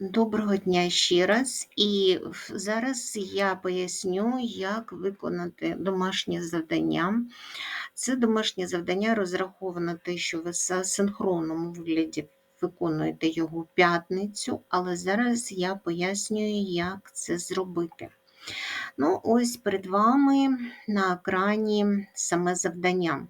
Доброго дня ще раз. І зараз я поясню, як виконати домашнє завдання. Це домашнє завдання розраховано те, що ви в синхронному вигляді виконуєте його в п'ятницю, але зараз я пояснюю, як це зробити. Ну, ось перед вами на екрані саме завдання.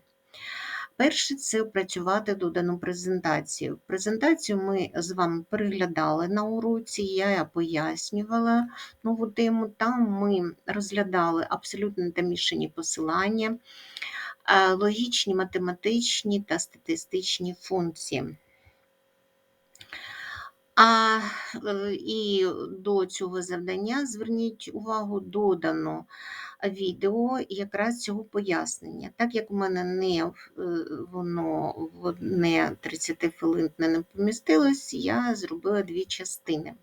Перше це опрацювати додану презентацію. Презентацію ми з вами переглядали на уроці, я пояснювала нову тему. Там ми розглядали абсолютно тамішані посилання, е, логічні, математичні та статистичні функції. А е, і до цього завдання зверніть увагу додано відео якраз цього пояснення. Так як у мене не е, воно в одне 30 хвилин не помістилось, я зробила дві частини.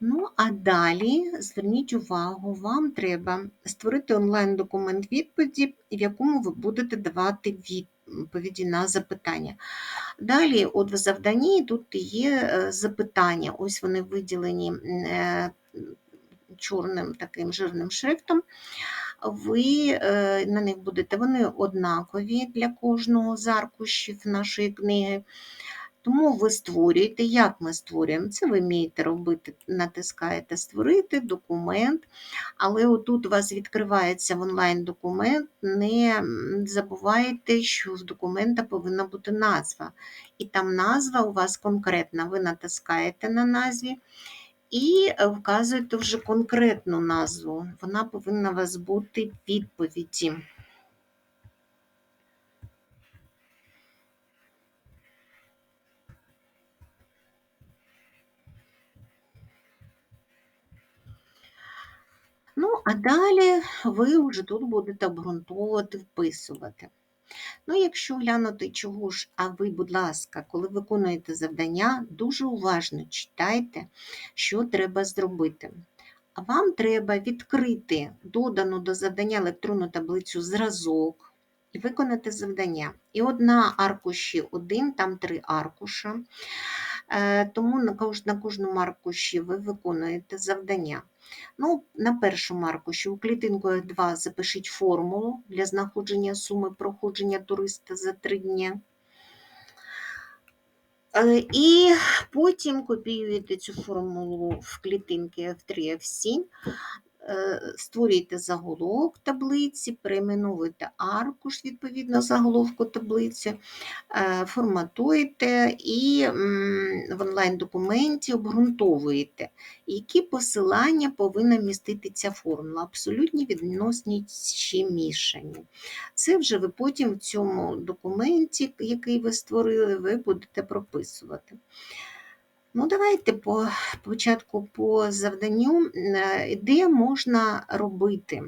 Ну, а далі зверніть увагу, вам треба створити онлайн-документ відповіді, в якому ви будете давати відповіді на запитання. Далі, от в завданні тут є е, запитання, ось вони виділені е, чорним таким жирним шрифтом, ви е, на них будете, вони однакові для кожного з аркушів нашої книги. Тому ви створюєте, як ми створюємо, це ви вмієте робити, натискаєте Створити документ, але отут у вас відкривається в онлайн-документ, не забувайте, що в документа повинна бути назва. І там назва у вас конкретна, ви натискаєте на назві і е, вказуєте вже конкретну назву. Вона повинна у вас бути в відповіді. Ну, а далі ви вже тут будете обґрунтовувати, вписувати. Ну, якщо глянути чого ж, а ви, будь ласка, коли виконуєте завдання, дуже уважно читайте, що треба зробити. А вам треба відкрити додану до завдання електронну таблицю зразок і виконати завдання. І одна аркуші один, там три аркуша. Е, тому на кожному аркуші ви виконуєте завдання. Ну, На першому аркуші у клітинку 2 запишіть формулу для знаходження суми проходження туриста за 3 дні. Е, і потім копіюєте цю формулу в клітинки F3, F7, Е, створюєте заголовок таблиці, перейменовуєте аркуш відповідно заголовку таблиці, е, форматуєте і в онлайн-документі обґрунтовуєте, які посилання повинна містити ця формула, абсолютні відносні чи мішані. Це вже ви потім в цьому документі, який ви створили, ви будете прописувати. Ну, давайте по початку по завданню, е, де можна робити.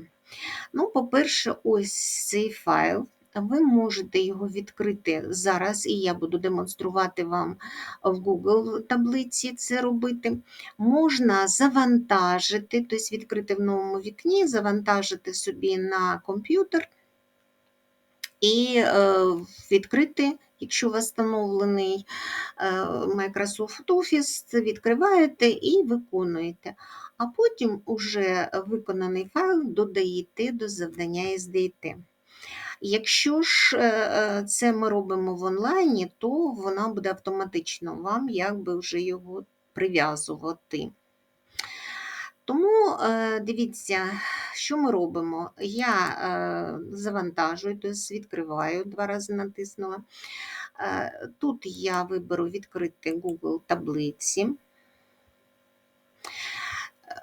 Ну, По-перше, ось цей файл. Ви можете його відкрити зараз, і я буду демонструвати вам в Google таблиці це робити. Можна завантажити, тобто відкрити в новому вікні, завантажити собі на комп'ютер і е, відкрити Якщо встановлений е, Microsoft Office, відкриваєте і виконуєте, а потім уже виконаний файл додаєте до завдання SDT. Якщо ж е, е, це ми робимо в онлайні, то вона буде автоматично вам якби вже його прив'язувати. Тому дивіться, що ми робимо? Я завантажую, тобто відкриваю, два рази натиснула. Тут я виберу відкрити Google таблиці.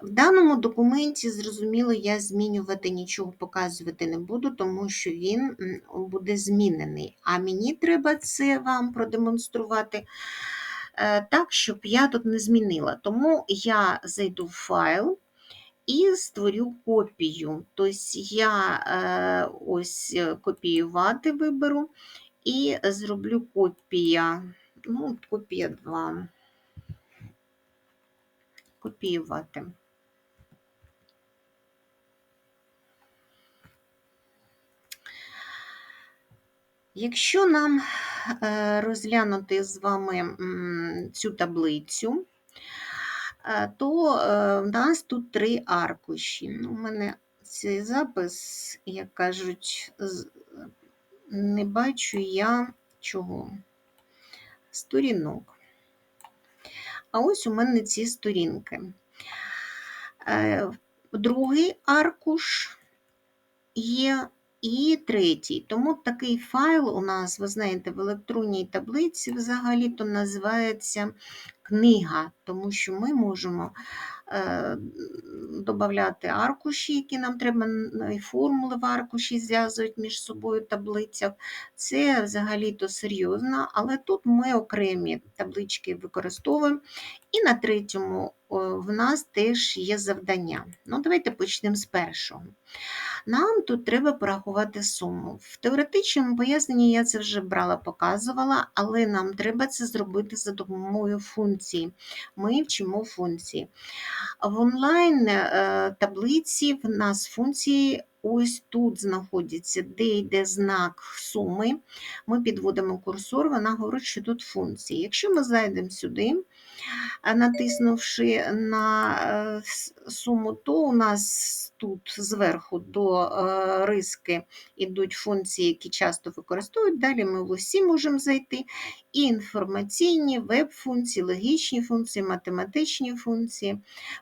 В даному документі, зрозуміло, я змінювати нічого показувати не буду, тому що він буде змінений. А мені треба це вам продемонструвати е, так, щоб я тут не змінила. Тому я зайду в файл і створю копію. Тобто я е, ось е, копіювати виберу і зроблю копія. Ну, копія 2. Копіювати. Якщо нам е, розглянути з вами цю таблицю, е, то е, в нас тут три аркуші. У мене цей запис, як кажуть, не бачу я чого. Сторінок. А ось у мене ці сторінки. Другий аркуш є і третій. Тому такий файл у нас, ви знаєте, в електронній таблиці взагалі-то називається книга, тому що ми можемо е, додати аркуші, які нам треба, і формули в аркуші зв'язують між собою таблицях. Це взагалі-то серйозно, але тут ми окремі таблички використовуємо. І на третьому в нас теж є завдання. Ну, давайте почнемо з першого. Нам тут треба порахувати суму. В теоретичному поясненні я це вже брала, показувала, але нам треба це зробити за допомогою функції. Ми вчимо функції. В онлайн е, таблиці в нас функції ось тут знаходяться, де йде знак суми. Ми підводимо курсор, вона говорить, що тут функції. Якщо ми зайдемо сюди, натиснувши на е, суму, то у нас тут зверху до е, риски йдуть функції, які часто використовують. Далі ми в усі можемо зайти. І інформаційні, веб-функції, логічні функції, математичні функції,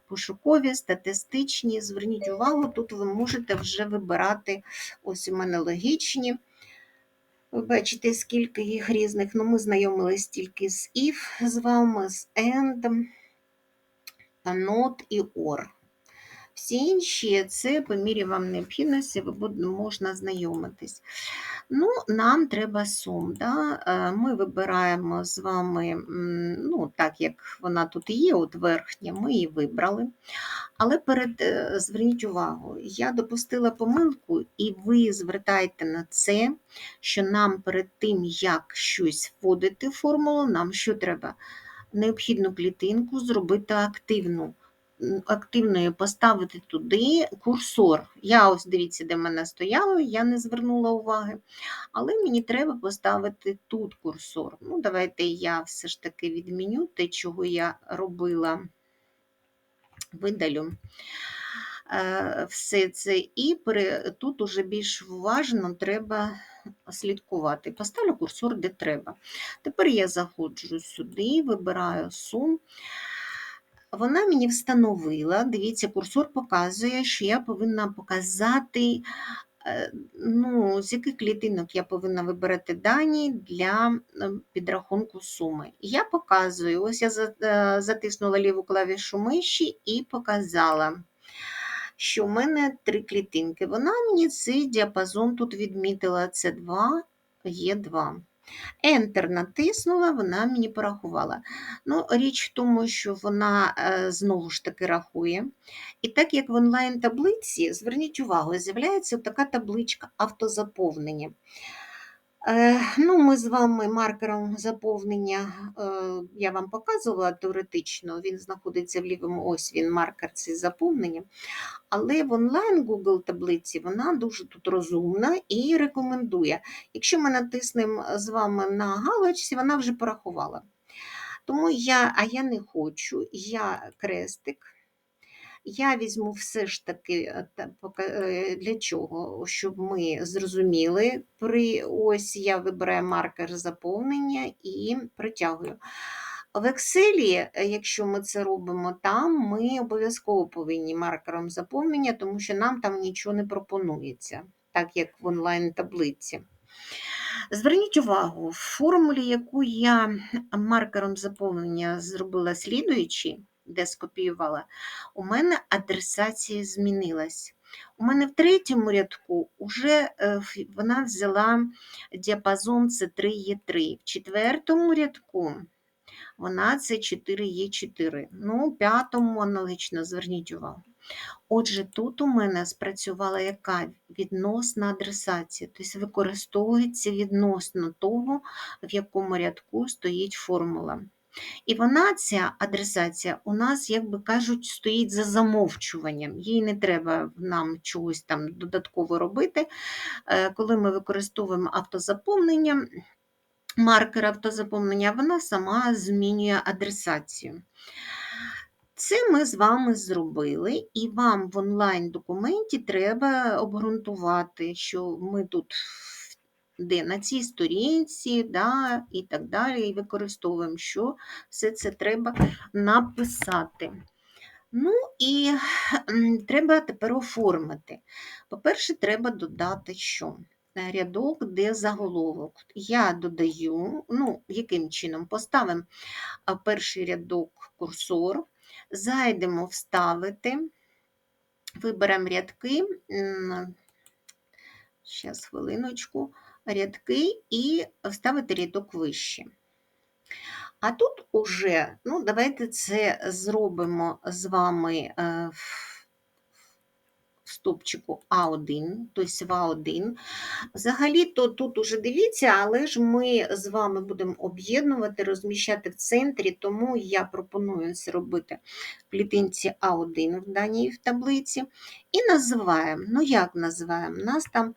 пошукові, статистичні. Зверніть увагу, тут ви можете вже вибирати ось у мене логічні. Ви бачите, скільки їх різних. Ну, ми знайомились тільки з if з вами, з and, not і or. Всі інші це по мірі вам необхідності, ви можна знайомитись. Ну, нам треба сум. Да? Е, Ми вибираємо з вами, ну, так як вона тут є, от верхня, ми її вибрали. Але перед е, зверніть увагу, я допустила помилку, і ви звертайте на це, що нам перед тим, як щось вводити в формулу, нам що треба? Необхідну клітинку зробити активну. Активною поставити туди курсор. Я ось дивіться, де мене стояло, я не звернула уваги. Але мені треба поставити тут курсор. Ну, давайте я все ж таки відміню те, чого я робила видалю е, все це, і пере- тут уже більш уважно треба слідкувати. Поставлю курсор де треба. Тепер я заходжу сюди, вибираю сум. Вона мені встановила, дивіться, курсор показує, що я повинна показати, е, ну, з яких клітинок я повинна вибирати дані для е, підрахунку суми. Я показую, ось я е, затиснула ліву клавішу миші і показала, що в мене три клітинки. Вона мені цей діапазон тут відмітила, це 2, є 2. Enter натиснула, вона мені порахувала. Ну, Річ в тому, що вона е, знову ж таки рахує. І так як в онлайн-таблиці, зверніть увагу, з'являється така табличка автозаповнення. Е, ну, Ми з вами маркером заповнення, е, я вам показувала теоретично, він знаходиться в лівому ось він маркер цей заповнення. Але в онлайн Google таблиці вона дуже тут розумна і рекомендує. Якщо ми натиснемо з вами на галочці, вона вже порахувала. Тому я, а я не хочу, я крестик. Я візьму все ж таки е, е, для чого, щоб ми зрозуміли. При ось я вибираю маркер заповнення і притягую. В Excel, е, якщо ми це робимо там, ми обов'язково повинні маркером заповнення, тому що нам там нічого не пропонується, так як в онлайн-таблиці. Зверніть увагу, в формулі, яку я маркером заповнення зробила слідуючи, де скопіювала, у мене адресація змінилась. У мене в третьому рядку вже вона взяла діапазон С3Е3. В четвертому рядку вона це 4Е4. Ну, у п'ятому аналогічно, зверніть увагу. Отже, тут у мене спрацювала яка відносна адресація, тобто використовується відносно того, в якому рядку стоїть формула. І вона, ця адресація, у нас, як би кажуть, стоїть за замовчуванням. Їй не треба нам чогось там додатково робити. Е, Коли ми використовуємо автозаповнення, маркер автозаповнення, вона сама змінює адресацію. Це ми з вами зробили, і вам в онлайн-документі треба обґрунтувати, що ми тут де на цій сторінці, да, і так далі, і використовуємо, що все це треба написати. Ну і треба тепер оформити. По-перше, треба додати що? Е, Рядок, де заголовок. Я додаю, ну, яким чином? Поставимо перший рядок курсор, зайдемо вставити, виберемо рядки, зараз хвилиночку, рядки і вставити рядок вище. А тут уже, ну, давайте це зробимо з вами е, в в стопчику А1, тобто в А1. Взагалі-то тут уже дивіться, але ж ми з вами будемо об'єднувати, розміщати в центрі, тому я пропоную це робити в клітинці А1 в даній таблиці. І називаємо. Ну, як називаємо? У нас там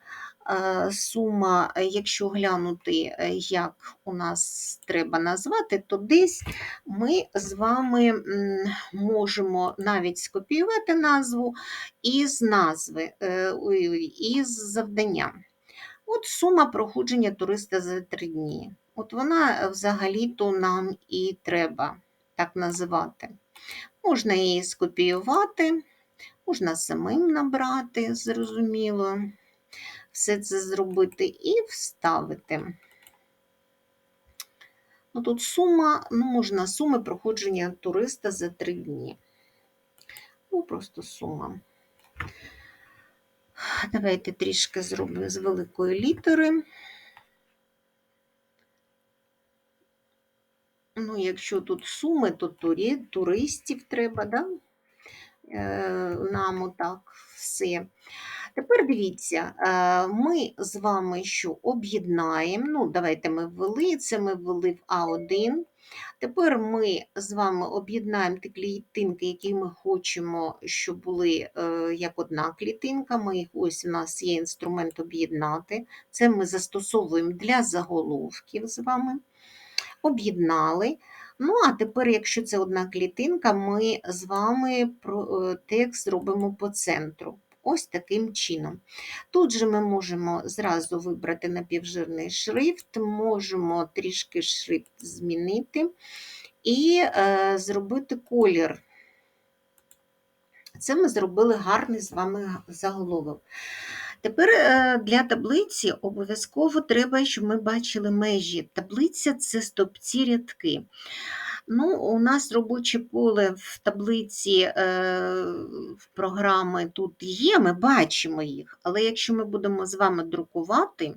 сума, е, якщо глянути, е, як у нас треба назвати, то десь ми з вами можемо навіть скопіювати назву із назви, із завдання. От сума проходження туриста за три дні. От вона взагалі-то нам і треба так називати. Можна її скопіювати, можна самим набрати, зрозуміло все це зробити і вставити. Ну, Тут сума, ну, можна суми проходження туриста за три дні. Ну, просто сума. Давайте трішки зробимо з великої літери. Ну, якщо тут суми, то туристів треба, да? Е, нам отак все. Тепер дивіться, е, ми з вами що об'єднаємо. Ну, давайте ми ввели, це ми ввели в А1. Тепер ми з вами об'єднаємо ті клітинки, які ми хочемо, щоб були е, як одна клітинка. Ми їх, Ось у нас є інструмент об'єднати. Це ми застосовуємо для заголовків з вами. Об'єднали. Ну, а тепер, якщо це одна клітинка, ми з вами е, текст зробимо по центру. Ось таким чином. Тут же ми можемо зразу вибрати напівжирний шрифт, можемо трішки шрифт змінити і е, зробити колір. Це ми зробили гарний з вами заголовок. Тепер е, для таблиці обов'язково треба, щоб ми бачили межі. Таблиця це стопці рядки. Ну, У нас робоче поле в таблиці е, програми тут є, ми бачимо їх, але якщо ми будемо з вами друкувати,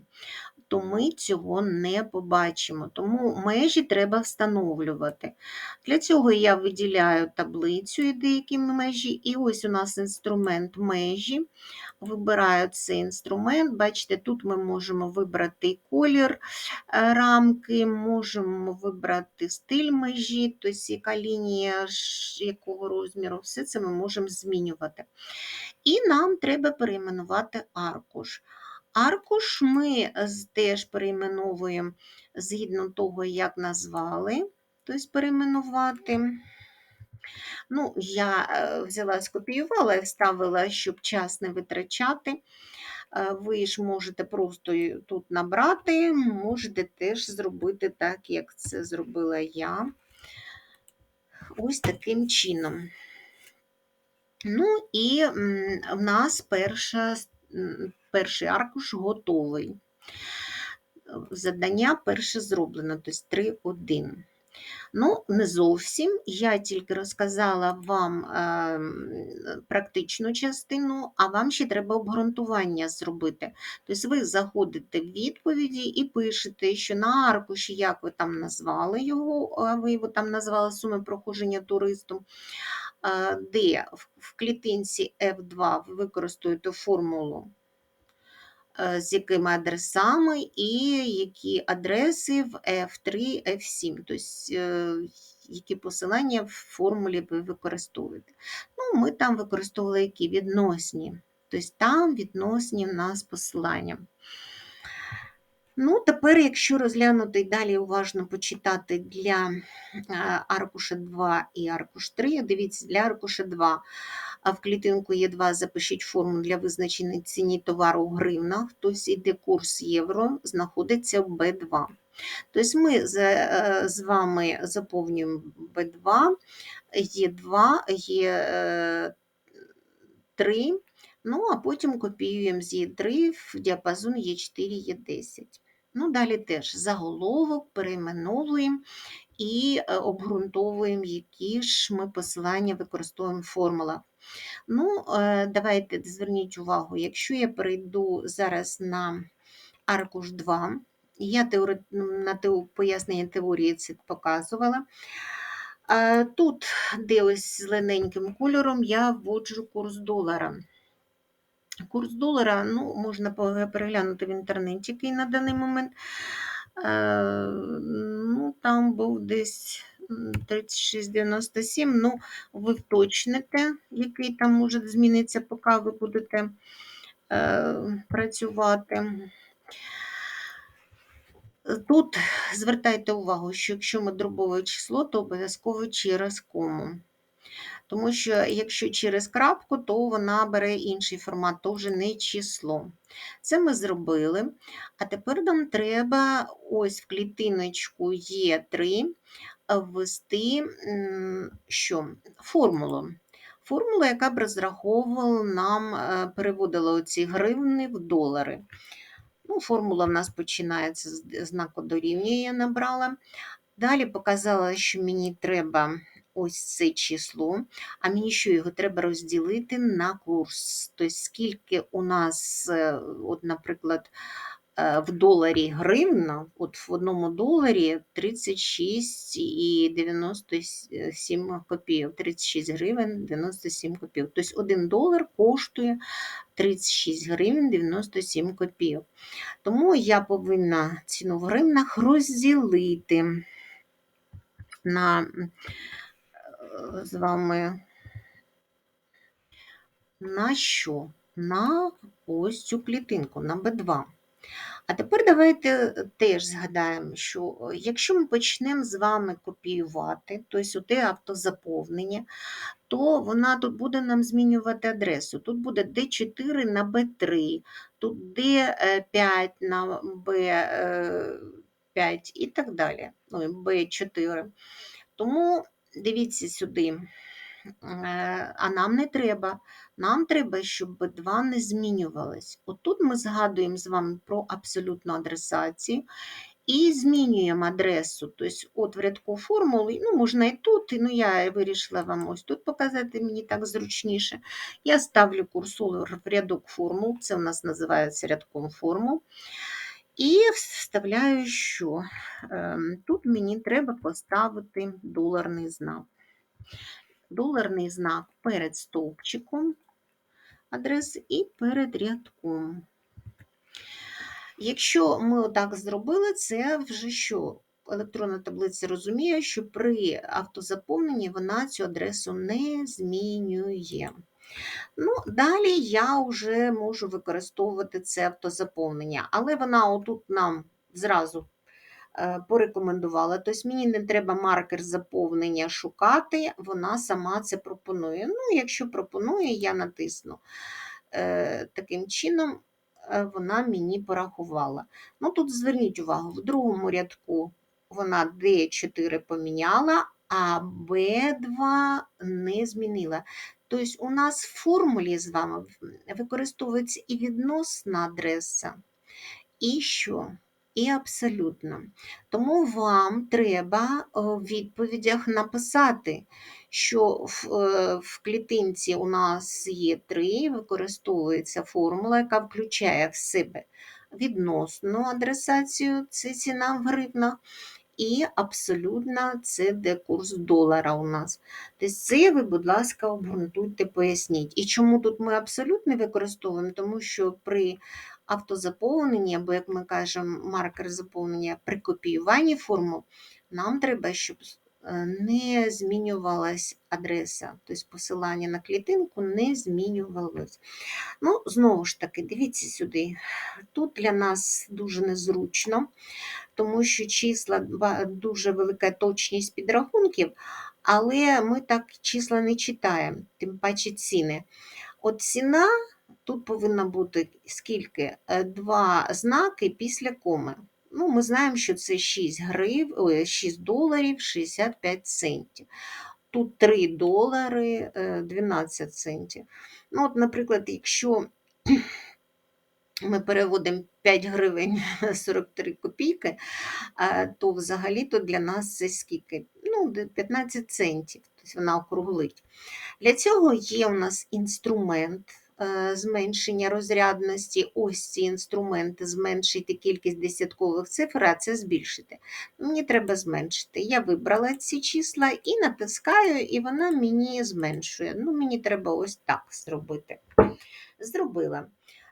то ми цього не побачимо. Тому межі треба встановлювати. Для цього я виділяю таблицю і деякі межі, і ось у нас інструмент межі. Вибираю цей інструмент. Бачите, тут ми можемо вибрати колір е, рамки, можемо вибрати стиль межі, тобто яка лінія, якого розміру, все це ми можемо змінювати. І нам треба перейменувати аркуш. Аркуш ми теж перейменовуємо згідно того, як назвали, тобто перейменувати. Ну, Я е, взяла, скопіювала і вставила, щоб час не витрачати. Е, ви ж можете просто тут набрати, можете теж зробити так, як це зробила я. Ось таким чином. Ну, і в нас перша, перший аркуш готовий. Задання перше зроблено, тобто 3-1. Ну, не зовсім. Я тільки розказала вам е, практичну частину, а вам ще треба обґрунтування зробити. Тобто ви заходите в відповіді і пишете, що на аркуші, як ви там назвали його, ви його там назвали суми проходження туристу, е, де в клітинці F2 ви використовуєте формулу Е, з якими адресами і які адреси в F3, F7, тобто які посилання в формулі ви використовуєте. Ну, Ми там використовували які відносні, тобто там відносні в нас посилання. Ну, тепер, якщо розглянути і далі уважно почитати для е, аркуша 2 і аркуш 3, дивіться, для аркуша 2 а в клітинку Є2 запишіть форму для визначення ціні товару в гривнах, тобто йде курс євро, знаходиться в Б2. Тобто ми з, е, з вами заповнюємо Б2, Є2, Є3, ну а потім копіюємо з Є3 в діапазон Є4, Є10. Ну, Далі теж заголовок перейменовуємо і е, обґрунтовуємо, які ж ми посилання використовуємо в формулах. Ну, е, давайте зверніть увагу, якщо я перейду зараз на аркуш 2, я теори... на тео... пояснення теорії це показувала. Е, Тут, де ось зелененьким кольором, я вводжу курс долара. Курс долара ну, можна переглянути в інтернеті, який на даний момент. Е, ну, Там був десь 36,97. Ну, ви вточните, який там може змінитися, поки ви будете е, працювати. Тут звертайте увагу, що якщо ми дробове число, то обов'язково через кому. Тому що якщо через крапку, то вона бере інший формат, то вже не число. Це ми зробили. А тепер нам треба ось в клітиночку Є3 ввести що? формулу. Формула, яка б розраховувала нам, е, переводила оці гривни в долари. Ну, Формула в нас починається з знаку дорівнює, я набрала. Далі показала, що мені треба ось це число, а мені що його треба розділити на курс. Тобто, скільки у нас, е, от, наприклад, е, в доларі гривна, от в одному доларі 36,97 копійок, 36 гривень 97 копійок. Тобто 1 долар коштує 36 гривень 97 копійок. Тому я повинна ціну в гривнах розділити на з вами на що? На ось цю клітинку, на B2. А тепер давайте теж згадаємо, що якщо ми почнемо з вами копіювати, тобто те автозаповнення, то вона тут буде нам змінювати адресу. Тут буде D4 на B3, тут D5 на B5 і так далі. Ну, B4. Тому дивіться сюди, е, а нам не треба. Нам треба, щоб B2 не змінювалось. Отут ми згадуємо з вами про абсолютну адресацію і змінюємо адресу. Тобто, от в рядку формули, ну, можна і тут, ну я вирішила вам ось тут показати, мені так зручніше. Я ставлю курсор в рядок формул, це у нас називається рядком формул. І вставляю, що тут мені треба поставити доларний знак. Доларний знак перед стовпчиком адреси і перед рядком. Якщо ми отак зробили, це вже що? Електронна таблиця розуміє, що при автозаповненні вона цю адресу не змінює. Ну, Далі я вже можу використовувати це автозаповнення, але вона отут нам зразу е, порекомендувала. Тобто мені не треба маркер заповнення шукати, вона сама це пропонує. Ну, Якщо пропонує, я натисну е, таким чином. Е, вона мені порахувала. Ну, Тут зверніть увагу, в другому рядку вона D4 поміняла, а B2 не змінила. Тобто, у нас в формулі з вами використовується і відносна адреса, і що? І абсолютно. Тому вам треба в відповідях написати, що в, е, в клітинці у нас є 3, використовується формула, яка включає в себе відносну адресацію, це ціна в гривнах, і абсолютно це де курс долара у нас. Тобто це ви, будь ласка, обґрунтуйте, поясніть. І чому тут ми абсолютно використовуємо? Тому що при автозаповненні, або, як ми кажемо, маркер заповнення при копіюванні формул, нам треба, щоб е, не змінювалась адреса, тобто посилання на клітинку не змінювалось. Ну, знову ж таки, дивіться сюди. Тут для нас дуже незручно, тому що числа дуже велика точність підрахунків, але ми так числа не читаємо, тим паче ціни. От ціна тут повинна бути скільки? Е, Два знаки після коми. Ну, ми знаємо, що це 6, грив, 6 доларів 65 центів. Тут 3 долари е, 12 центів. Ну, от, наприклад, якщо ми переводимо 5 гривень 43 копійки, то взагалі-то для нас це скільки? Ну, 15 центів, тобто вона округлить. Для цього є у нас інструмент е, зменшення розрядності. Ось ці інструменти зменшити кількість десяткових цифр, а це збільшити. Мені треба зменшити. Я вибрала ці числа і натискаю, і вона мені зменшує. Ну, мені треба ось так зробити. Зробила.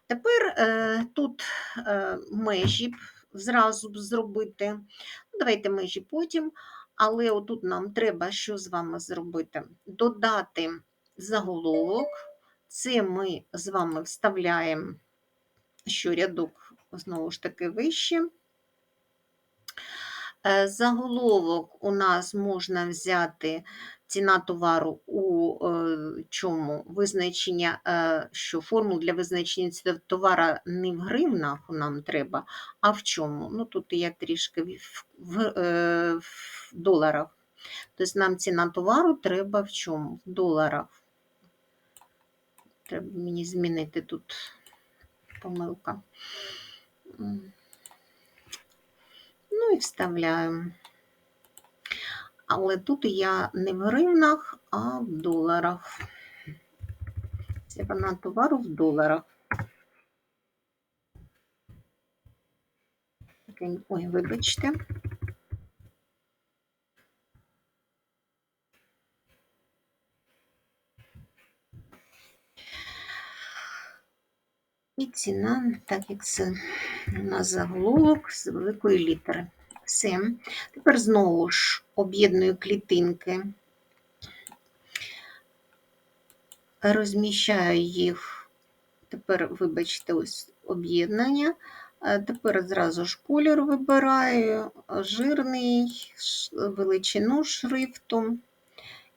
Тепер е, тут е, межі зразу б зробити. Ну, Давайте межі потім. Але отут нам треба що з вами зробити? Додати заголовок. Це ми з вами вставляємо, що рядок знову ж таки вище. Е, Заголовок у нас можна взяти ціна товару у е, чому визначення, е, що формул для визначення ціни товара не в гривнах нам треба, а в чому? Ну тут я трішки в, в, е, в доларах. Тобто нам ціна товару треба в чому? В доларах. Треба мені змінити тут помилка. Ну і вставляємо. Але тут я не в гривнах, а в доларах. Ціна товару в доларах. Ой, вибачте. І ціна, так як це у нас заголовок з великої літери. Все. Тепер знову ж об'єдную клітинки, розміщаю їх. Тепер, вибачте, ось об'єднання. Е, Тепер зразу ж колір вибираю, жирний, величину шрифту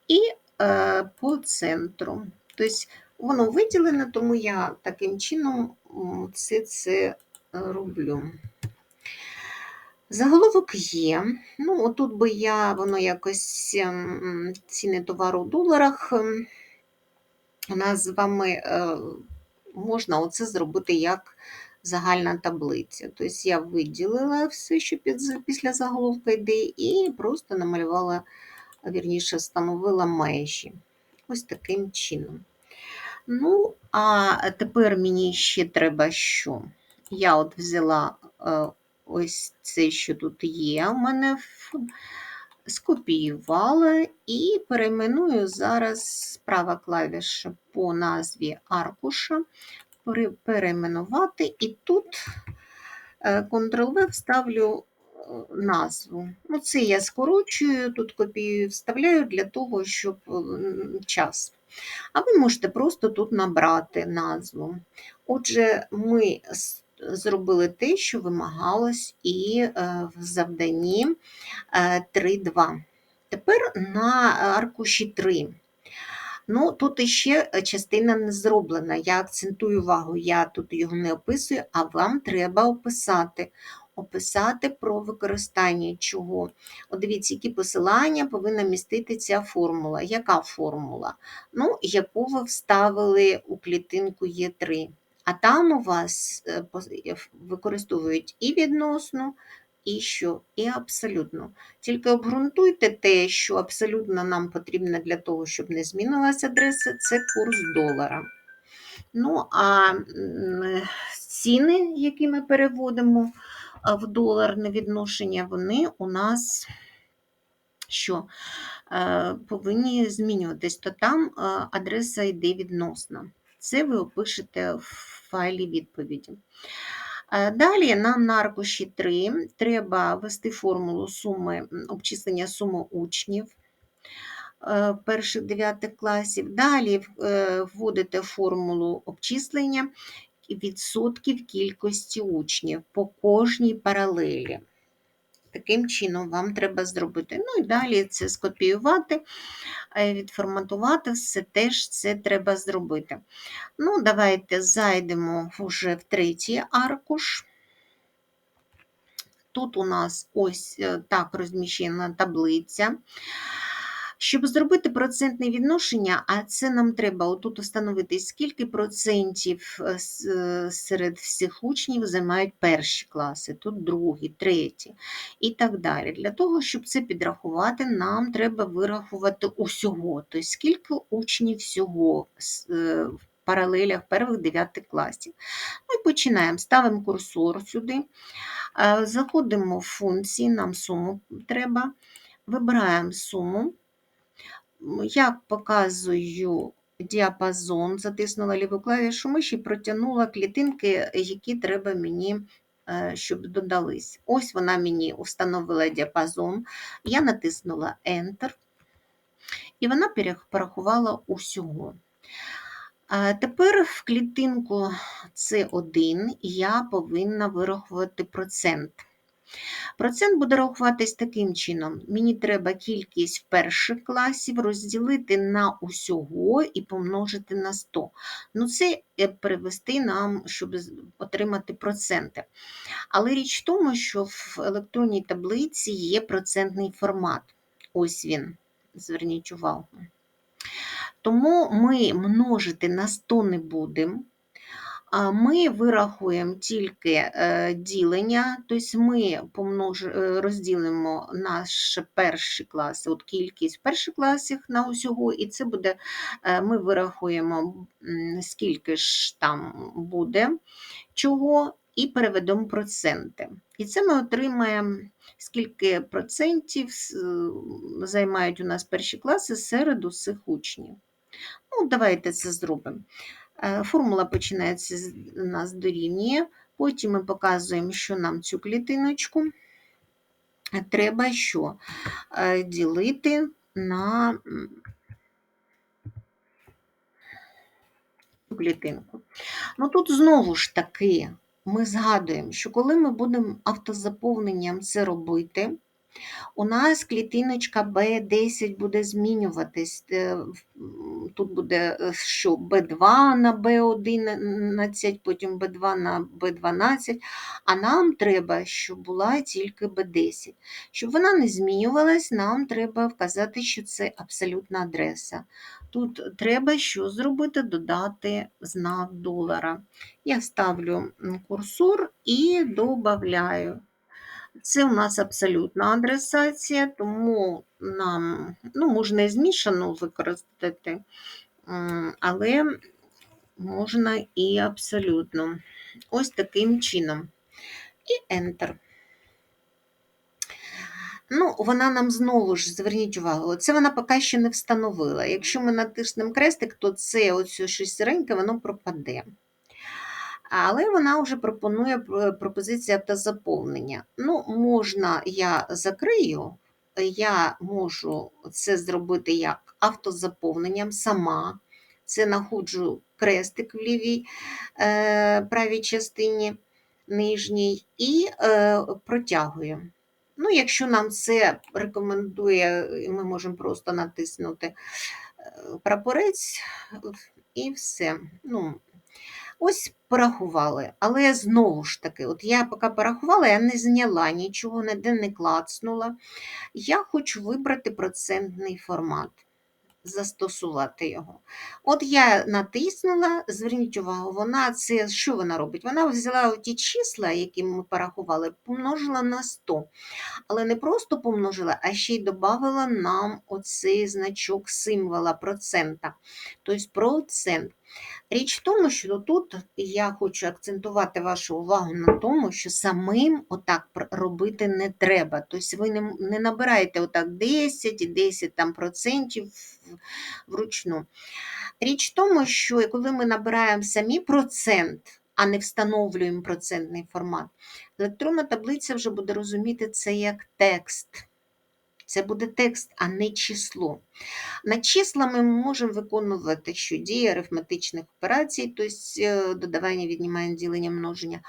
і е, по центру. Тобто воно виділене, тому я таким чином все це е, роблю. Заголовок є. Ну, отут би я, воно якось ем, ціни товару в доларах. ем, У нас з вами е, можна оце зробити як загальна таблиця. Тобто я виділила все, що після заголовка йде, і просто намалювала, вірніше, встановила межі. Ось таким чином. Ну, а тепер мені ще треба що? Я от взяла е, ось це, що тут є у мене, скопіювала і перейменую зараз права клавіша по назві аркуша, пере- перейменувати, і тут е, Ctrl-V вставлю е, назву. Ну, це я скорочую, тут копіюю, вставляю для того, щоб час. А ви можете просто тут набрати назву. Отже, ми с- зробили те, що вимагалось і е, в завданні е, 3.2. Тепер на аркуші 3. Ну, тут іще частина не зроблена. Я акцентую увагу, я тут його не описую, а вам треба описати. Описати про використання чого. От дивіться, які посилання повинна містити ця формула. Яка формула? Ну, яку ви вставили у клітинку Е3. А там у вас е, е, використовують і відносну, і що, і абсолютно. Тільки обґрунтуйте те, що абсолютно нам потрібно для того, щоб не змінилася адреса, це курс долара. Ну, а ціни, які ми переводимо в долар на відношення, вони у нас що е, повинні змінюватись, то там е, адреса йде відносна. Це ви опишете в файлі відповіді. Е, Далі нам на аркуші 3 треба ввести формулу суми, обчислення суми учнів е, перших 9 класів. Далі е, вводите формулу обчислення відсотків кількості учнів по кожній паралелі. Таким чином вам треба зробити. Ну і далі це скопіювати, е, відформатувати, все теж це треба зробити. Ну, давайте зайдемо вже в третій аркуш. Тут у нас ось е, так розміщена таблиця. Щоб зробити процентне відношення, а це нам треба отут встановити, скільки процентів е, е, серед всіх учнів займають перші класи, тут другі, треті і так далі. Для того, щоб це підрахувати, нам треба вирахувати усього, тобто скільки учнів всього е, в паралелях перших 9 класів. Ну починаємо. Ставимо курсор сюди, заходимо в функції, нам суму треба, вибираємо суму. Я показую діапазон, затиснула ліву клавішу миші, протягнула клітинки, які треба мені, е, щоб додались. Ось вона мені встановила діапазон. Я натиснула Enter, і вона порахувала усього. Тепер в клітинку С1 я повинна вирахувати процент. Процент буде рахуватись таким чином. Мені треба кількість перших класів розділити на усього і помножити на 100. Ну, це е, перевести нам, щоб отримати проценти. Але річ в тому, що в електронній таблиці є процентний формат. Ось він. Зверніть увагу. Тому ми множити на 100 не будемо. А Ми вирахуємо тільки е, ділення, тобто ми помнож... е, розділимо наші перші класи, от кількість перших класів на усього, і це буде, е, ми вирахуємо, скільки ж там буде чого, і переведемо проценти. І це ми отримаємо, скільки процентів займають у нас перші класи серед усіх учнів. Ну, давайте це зробимо. Е, Формула починається з нас дорівнює. Потім ми показуємо, що нам цю клітиночку треба що? Е, Ділити на цю клітинку. Ну тут знову ж таки ми згадуємо, що коли ми будемо автозаповненням це робити, у нас клітиночка B10 буде змінюватись. Е, Тут буде е, що B2 на B11, потім B2 на B12, а нам треба, щоб була тільки B10. Щоб вона не змінювалась, нам треба вказати, що це абсолютна адреса. Тут треба що зробити? Додати знак долара. Я ставлю курсор і додаю. Це у нас абсолютна адресація, тому нам ну, можна і змішану використати, але можна і абсолютно. Ось таким чином. І Enter. Ну, вона нам знову ж, зверніть увагу, це вона поки що не встановила. Якщо ми натиснемо крестик, то це оце щось сиреньке, воно пропаде. Але вона вже пропонує пр- пропозицію автозаповнення. Ну, можна, я закрию, я можу це зробити як автозаповненням сама. Це знаходжу крестик в лівій е, правій частині нижній і е, протягую. Ну, якщо нам це рекомендує, ми можемо просто натиснути е, прапорець і все. Ну, Ось порахували, але знову ж таки, от я поки порахувала, я не зняла нічого, ніде не клацнула. Я хочу вибрати процентний формат, застосувати його. От я натиснула, зверніть увагу, вона це що вона робить? Вона взяла ті числа, які ми порахували, помножила на 100. Але не просто помножила, а ще й додала нам оцей значок символа процента. Тобто процент. Річ в тому, що тут я хочу акцентувати вашу увагу на тому, що самим отак робити не треба. Тобто ви не, набираєте отак 10 і 10 там процентів вручну. Річ в тому, що коли ми набираємо самі процент, а не встановлюємо процентний формат. Електронна таблиця вже буде розуміти це як текст. Це буде текст, а не число. Над числами ми можемо виконувати що дії арифметичних операцій, тобто е, додавання, віднімання, ділення, множення.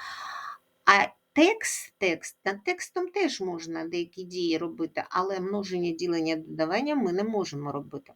А текст, текст, над текстом теж можна деякі дії робити, але множення, ділення, додавання ми не можемо робити.